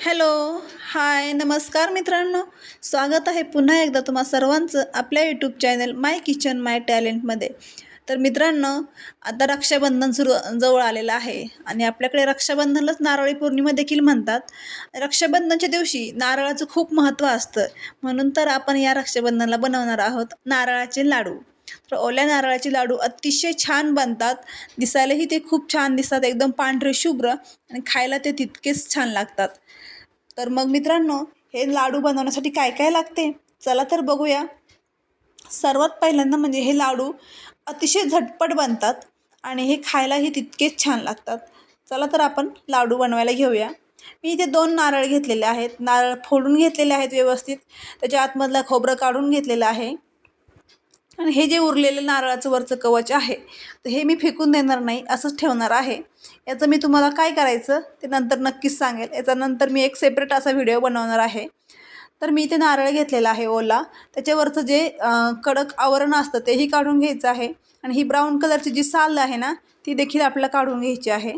Hello hi नमस्कार मित्रांनो. स्वागत आहे पुन्हा एकदा तुम्हा सर्वांचं आपल्या YouTube channel my kitchen my टॅलेंटमध्ये तर मित्रांनो आता रक्षाबंधन सुरू जवळ आलेलं आहे आणि आपल्याकडे रक्षाबंधनलाच नारळी पौर्णिमा देखील म्हणतात. रक्षाबंधनच्या दिवशी नारळाचं खूप महत्त्व असतं. म्हणून तर आपण या रक्षाबंधनला बनवणार आहोत नारळाचे लाडू. तर ओल्या नारळाचे लाडू अतिशय छान बनतात. दिसायलाही ते खूप छान दिसतात. एकदम पांढरे शुभ्र आणि खायला ते तितकेच छान लागतात. तर मग मित्रांनो हे लाडू बनवण्यासाठी काय काय लागते? चला तर बघूया. सर्वात पहिल्यांदा म्हणजे हे लाडू अतिशय झटपट बनतात आणि हे खायलाही तितकेच छान लागतात. चला तर आपण लाडू बनवायला घेऊया. मी इथे दोन नारळ घेतलेले आहेत. नारळ फोडून घेतलेले आहेत व्यवस्थित. त्याच्या आतमधलं खोबरं काढून घेतलेलं आहे. आणि हे जे उरलेलं नारळाचं वरचं कवच आहे तर हे मी फेकून देणार नाही असंच ठेवणार आहे. याचं मी तुम्हाला काय करायचं ते नंतर नक्कीच सांगेल. याचा नंतर मी एक सेपरेट असा व्हिडिओ बनवणार आहे. तर मी इथे नारळ घेतलेला आहे ओला. त्याच्यावरचं जे कडक आवरण असतं तेही काढून घ्यायचं आहे. आणि ही ब्राऊन कलरची जी साल आहे ना ती देखील आपल्याला काढून घ्यायची आहे.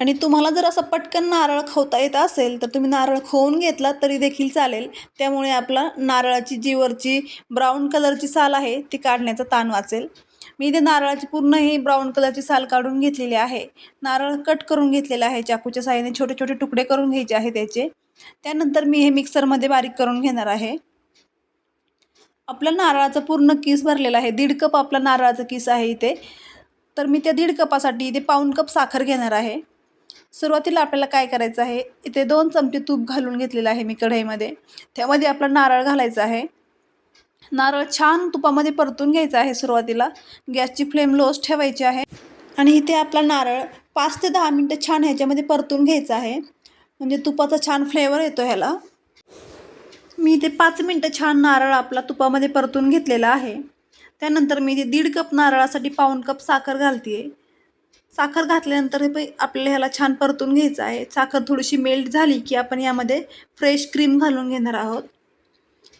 आणि तुम्हाला जर असं पटकन नारळ खवता येत असेल तर तुम्ही नारळ खवून घेतला तरी देखील चालेल. त्यामुळे आपला नारळाची जी वरची ब्राऊन कलरची साल आहे ती काढण्याचा ताण वाचेल. मी इथे नारळाची पूर्ण ही ब्राऊन कलरची साल काढून घेतलेली आहे. नारळ कट करून घेतलेला आहे. चाकूच्या साहाय्याने छोटे छोटे तुकडे करून घ्यायचे आहे त्याचे. त्यानंतर मी हे मिक्सरमध्ये बारीक करून घेणार आहे. आपला नारळाचा पूर्ण किस भरलेला आहे. दीड कप आपला नारळाचा किस आहे इथे. तर मी त्या दीड कपासाठी इथे पाऊण कप साखर घेणार आहे. सुरुवातीला आपल्याला काय करायचं आहे? इथे दोन चमचे तूप घालून घेतलेलं आहे मी कढईमध्ये. त्यामध्ये आपला नारळ घालायचा आहे. नारळ छान तुपामध्ये परतून घ्यायचा आहे सुरुवातीला. गॅसची फ्लेम लोच ठेवायची आहे. आणि इथे आपला नारळ पाच ते दहा मिनटं छान ह्याच्यामध्ये परतून घ्यायचा आहे. म्हणजे तुपाचा छान फ्लेवर येतो ह्याला. मी इथे पाच मिनटं छान नारळ आपला तुपामध्ये परतून घेतलेला आहे. त्यानंतर मी इथे दीड कप नारळासाठी पाऊण कप साखर घालते साखर घातल्यानंतर हे आपल्याला ह्याला छान परतून घ्यायचं आहे. साखर थोडीशी मेल्ट झाली की आपण यामध्ये फ्रेश क्रीम घालून घेणार आहोत.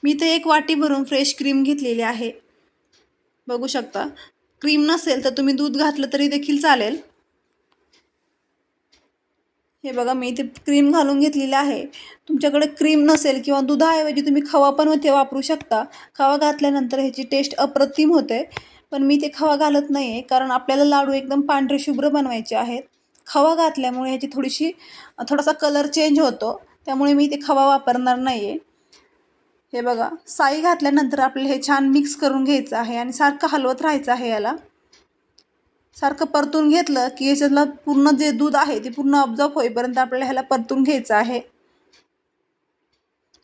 मी इथे एक वाटी भरून फ्रेश क्रीम घेतलेली आहे. बघू शकता. क्रीम नसेल तर तुम्ही दूध घातलं तरी देखील चालेल. हे बघा मी इथे क्रीम घालून घेतलेली आहे. तुमच्याकडे क्रीम नसेल किंवा दुधाऐवजी तुम्ही खवा पण ते वापरू शकता. खवा घातल्यानंतर ह्याची टेस्ट अप्रतिम होते. पण मी ते खवा घालत नाही आहे कारण आपल्याला लाडू एकदम पांढरे शुभ्र बनवायचे आहेत. खवा घातल्यामुळे ह्याची थोडीशी थोडासा कलर चेंज होतो. त्यामुळे मी ते खवा वापरणार नाही आहे हे बघा साई घातल्यानंतर आपल्याला हे छान मिक्स करून घ्यायचं आहे आणि सारखं हलवत राहायचं आहे याला. सारखं परतून घेतलं की याच्यातलं पूर्ण जे दूध आहे ते पूर्ण ऑब्झर्व होईपर्यंत आपल्याला ह्याला परतून घ्यायचं आहे.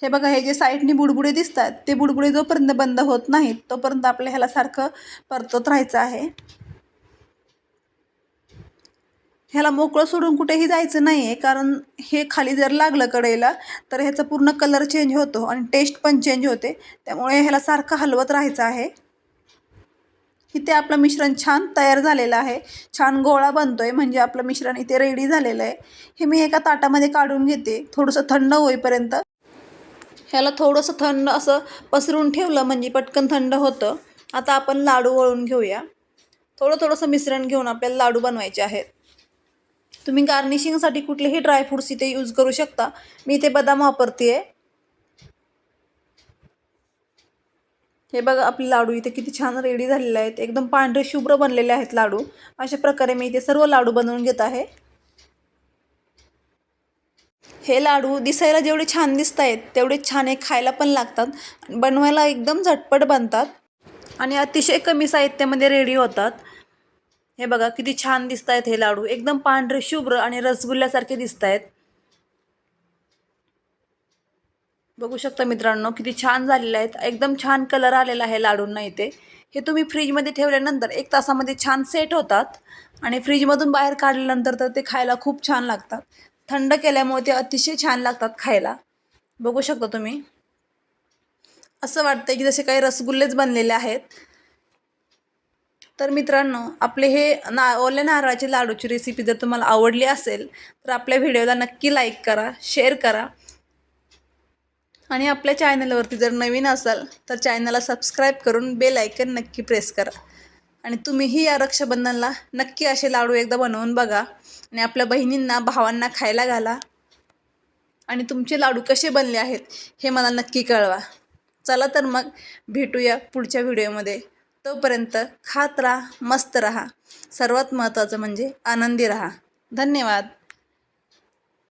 हे बघा हे जे साईडनी बुडबुडे दिसतात ते बुडबुडे जोपर्यंत बंद होत नाहीत तोपर्यंत आपल्या ह्याला सारखं परतत राहायचं आहे. ह्याला मोकळं सोडून कुठेही जायचं नाही आहे कारण हे खाली जर लागलं कढईला तर ह्याचा पूर्ण कलर चेंज होतो आणि टेस्ट पण चेंज होते. त्यामुळे ह्याला सारखं हलवत राहायचं आहे. इथे आपलं मिश्रण छान तयार झालेलं आहे. छान गोळा बनतो आहे म्हणजे आपलं मिश्रण इथे रेडी झालेलं आहे. हे मी एका ताटामध्ये काढून घेते. थोडंसं थंड होईपर्यंत. ह्याला थोडंसं थंड असं पसरून ठेवलं म्हणजे पटकन थंड होतं. आता आपण लाडू वळून घेऊया. थोडं थोडंसं मिश्रण घेऊन आपल्याला लाडू बनवायचे आहेत. तुम्ही गार्निशिंगसाठी कुठलेही ड्रायफ्रूट्स इथे यूज करू शकता. मी इथे बदाम वापरते आहे हे बघा आपले लाडू इथे किती छान रेडी झालेले आहेत. एकदम पांढरे शुभ्र बनलेले आहेत लाडू. अशा प्रकारे मी इथे सर्व लाडू बनवून घेत आहे. हे लाडू दिसायला जेवढे छान दिसत आहेत तेवढे छान हे खायला पण लागतात. बनवायला एकदम झटपट बनतात. आणि अतिशय कमी साहित्यामध्ये रेडी होतात. हे बघा किती छान दिसत आहेत हे लाडू. एकदम पांढरे शुभ्र आणि रसगुल्ल्यासारखे दिसत आहेत बघू शकता मित्रांनो किती छान झालेले आहेत. एकदम छान कलर आलेला आहे लाडूंना इथे. हे तुम्ही फ्रीजमध्ये ठेवल्यानंतर एक तासामध्ये छान सेट होतात. आणि फ्रीजमधून बाहेर काढल्यानंतर तर ते खायला खूप छान लागतात. थंड केल्यामुळे ते अतिशय छान लागतात खायला. बघू शकता तुम्ही. असं वाटतं की जसे काही रसगुल्लेच बनलेले आहेत. तर मित्रांनो आपले हे ना ओल्या नारळाचे लाडूची रेसिपी जर तुम्हाला आवडली असेल तर आपल्या व्हिडिओला नक्की लाईक करा शेअर करा. आणि आपल्या चॅनलवरती जर नवीन असाल तर चॅनलला सबस्क्राईब करून बेल आयकन नक्की प्रेस करा. आणि तुम्हीही या रक्षाबंधनला नक्की असे लाडू एकदा बनवून बघा आणि आपल्या बहिणींना भावांना खायला घाला. आणि तुमचे लाडू कसे बनले आहेत हे मला नक्की कळवा. चला तर मग भेटूया पुढच्या व्हिडिओमध्ये. तोपर्यंत खात राहा मस्त राहा. सर्वात महत्त्वाचं म्हणजे आनंदी राहा. धन्यवाद.